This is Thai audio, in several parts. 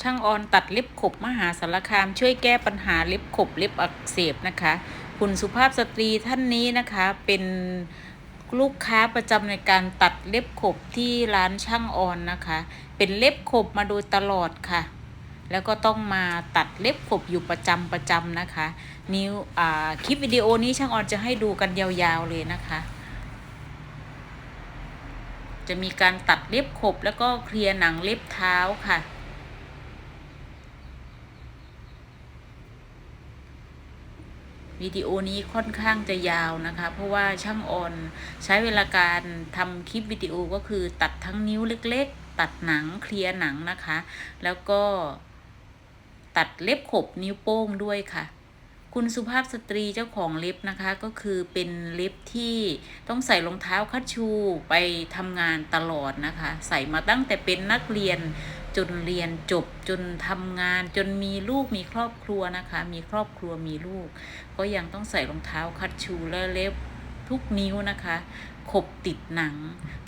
ช่างออนตัดเล็บขบมหาสารคาม ช่วยแก้ปัญหาเล็บขบเล็บอักเสบนะคะ คุณสุภาพสตรีท่านนี้นะคะเป็นลูกค้าประจำในการตัดเล็บขบที่ร้านช่างออนนะคะ เป็นเล็บขบมาโดยตลอดค่ะ แล้วก็ต้องมาตัดเล็บขบอยู่ประจำประจำนะคะ นิ้วอ่าคลิปวิดีโอนี้ช่างออนจะให้ดูกันยาวๆเลยนะคะ จะมีการตัดเล็บขบแล้วก็เคลียร์หนังเล็บเท้าค่ะ วิดีโอนี้ค่อนข้างจะยาวนะคะ เพราะว่าช่างออนใช้เวลาการทำคลิปวิดีโอก็คือตัดทั้งนิ้วเล็ก ๆ ตัดหนังเคลียร์หนังนะคะ แล้วก็ตัดเล็บขบนิ้วโป้งด้วยค่ะ คุณสุภาพสตรีเจ้าของเล็บนะคะ ก็คือเป็นเล็บที่ต้องใส่รองเท้าคัชชูไปทำงานตลอดนะคะ ใส่มาตั้งแต่เป็นนักเรียน จนเรียนจบจนทำงาน จนมีลูกมีครอบครัวนะคะ มีครอบครัวมีลูก ก็ยังต้องใส่รองเท้าคัดชูและเล็บทุกนิ้วนะคะ ขบติดหนัง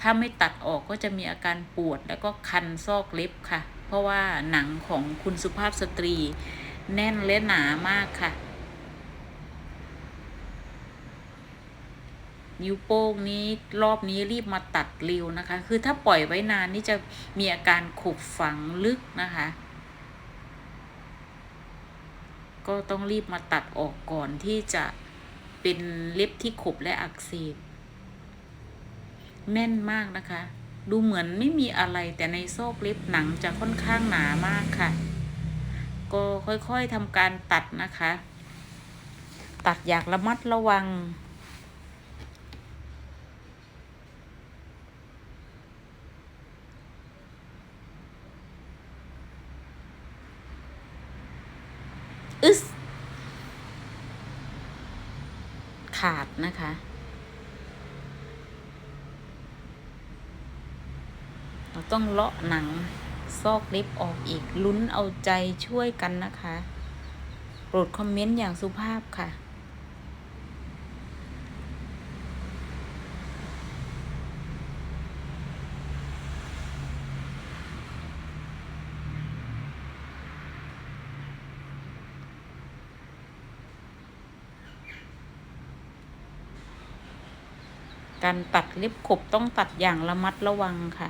ถ้าไม่ตัดออกก็จะมีอาการปวดแล้วก็คันซอกเล็บค่ะ เพราะว่าหนังของคุณสุภาพสตรี แน่นและหนามากค่ะ นิ้วโป้งนี้รอบนี้รีบมาตัดเร็วนะคะ คือถ้าปล่อยไว้นานนี่จะมีอาการขบฝังลึกนะคะ ก็ต้องรีบมาตัดออกก่อนที่จะเป็นเล็บที่ขบและอักเสบแน่นมากนะคะ ดูเหมือนไม่มีอะไรแต่ในซอกเล็บหนังจะค่อนข้างหนามากค่ะ ก็ค่อยๆทำการตัดนะคะ ตัดอย่างระมัดระวัง อึสขาดนะคะ เราต้องเลาะหนัง ซอกเล็บออกอีกลุ้นเอาใจช่วยกันนะคะ โปรดคอมเมนต์อย่างสุภาพค่ะ การตัดเล็บขบต้องตัดอย่างระมัดระวังค่ะ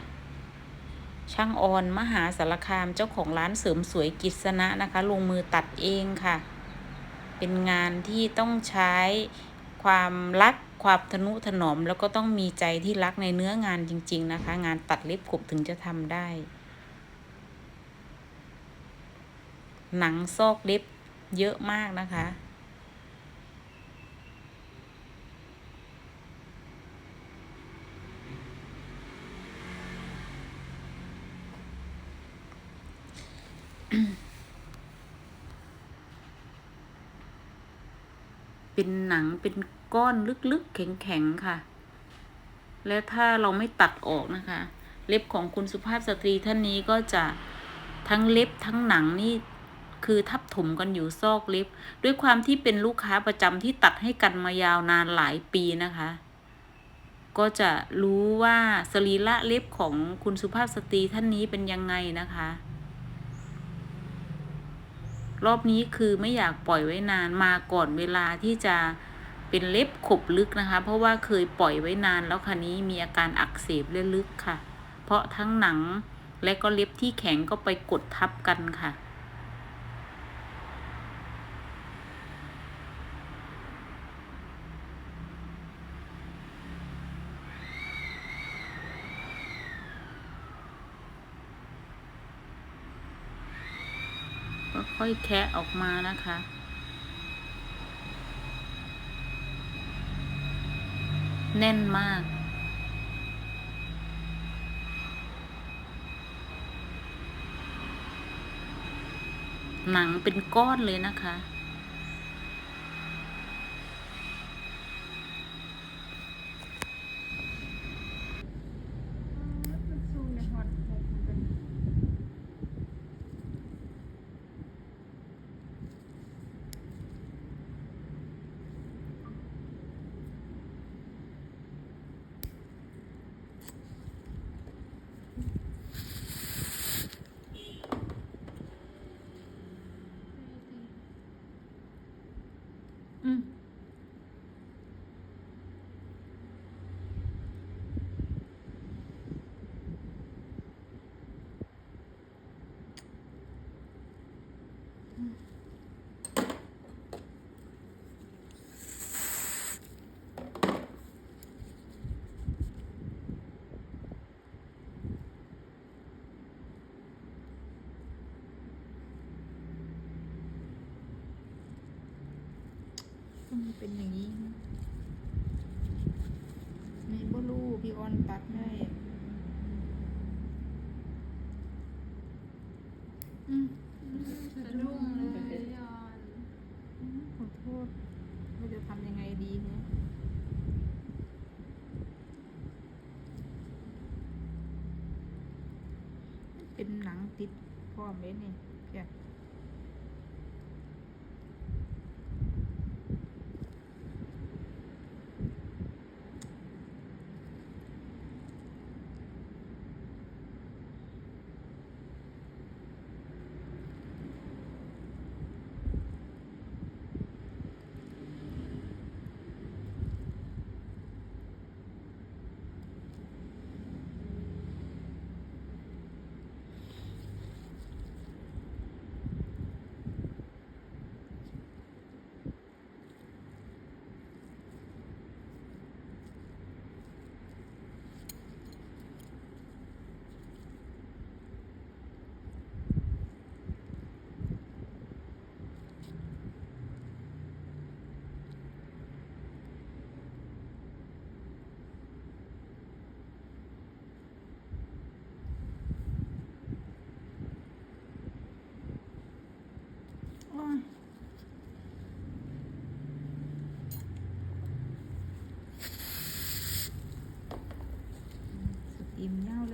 ช่างออนมหาสารคามเจ้าของร้านเสริมสวยกิษณะนะคะ ลงมือตัดเองค่ะ เป็นงานที่ต้องใช้ความรักความทนุถนอมแล้วก็ต้องมีใจที่รักในเนื้องานจริง ๆ นะคะ งานตัดเล็บขบถึงจะทำได้ หนังซอกเล็บเยอะมากนะคะ เป็นหนังเป็นก้อนลึกๆ แข็งๆ ค่ะ แล้วถ้าเราไม่ตัดออกนะคะ เล็บของคุณสุภาพสตรีท่านนี้ก็จะทั้งเล็บทั้งหนังนี่คือทับถมกันอยู่ซอกเล็บ ด้วยความที่เป็นลูกค้าประจำที่ตัดให้กันมายาวนานหลายปีนะคะ ก็จะรู้ว่าสรีระเล็บของคุณสุภาพสตรีท่านนี้เป็นยังไงนะคะ รอบนี้คือไม่อยากปล่อยไว้นานมาก่อนเวลาที่จะเป็นเล็บขบลึกนะคะ เพราะว่าเคยปล่อยไว้นานแล้วคันนี้มีอาการอักเสบเลือดลึกค่ะ เพราะทั้งหนังและก็เล็บที่แข็งก็ไปกดทับกันค่ะ ก็ ค่อยแคะออกมานะคะ แน่นมาก หนังเป็นก้อนเลยนะคะ เมันเป็นอย่างนี้นะนี่บ่รู้พี่ออนตัดให้อืมสะดุ้งเลยยอนอืมขอโทษว่าจะทำยังไงดีเนี่ยเป็นหนังติดพร้อมเลยนี่แก ім'я